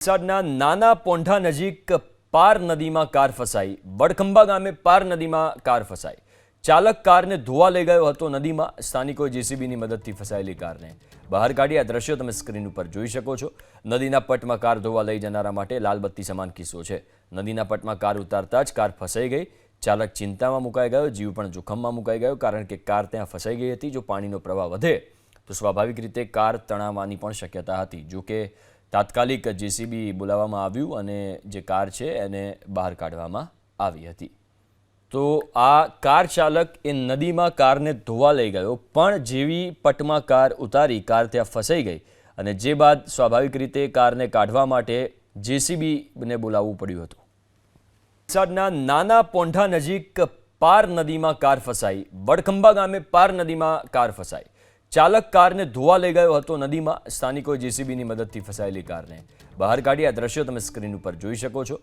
વલસાડના નાના પોંઢા નજીક પાર નદીમાં કાર ફસાઈ. વડખંબા ગામે પાર નદીમાં કાર ફસાઈ. ચાલક કારને ધોવા લઈ ગયો હતો નદીમાં. સ્થાનિકોએ જેસીબીની મદદથી ફસાયેલી કારને બહાર કાઢી. આ દ્રશ્યો તમે સ્ક્રીન ઉપર જોઈ શકો છો. નદીના પટમાં કાર ધોવા લઈ જનારા માટે લાલબત્તી સમાન કિસ્સો છે. નદીના પટમાં કાર ઉતારતા જ કાર ફસાઈ ગઈ. ચાલક ચિંતામાં મુકાઈ ગયો, જીવ પણ જોખમમાં મુકાઈ ગયો, કારણ કે કાર ત્યાં ફસાઈ ગઈ હતી. જો પાણીનો પ્રવાહ વધે, તો સ્વાભાવિક રીતે કાર તણાવવાની પણ શક્યતા હતી. જો કે તાત્કાલિક જેસીબી બોલાવવામાં આવ્યું અને જે કાર છે એને બહાર કાઢવામાં આવી હતી. તો આ કાર ચાલક એ નદીમાં કારને ધોવા લઈ ગયો, પણ જેવી પટમાં કાર ઉતારી કાર ત્યાં ફસાઈ ગઈ અને જે બાદ સ્વાભાવિક રીતે કારને કાઢવા માટે જેસીબીને બોલાવવું પડ્યું હતું. વલસાડના નાના પોંઢા નજીક પાર નદીમાં કાર ફસાઈ વડખંબા ગામે પાર નદીમાં કાર ફસાઈ. ચાલક કારને ધોવા લઈ ગયો હતો નદીમાં. સ્થાનિકોએ જેસીબીની મદદથી ફસાયેલી કારને બહાર કાઢી આ દ્રશ્યો તમે સ્ક્રીન ઉપર જોઈ શકો છો.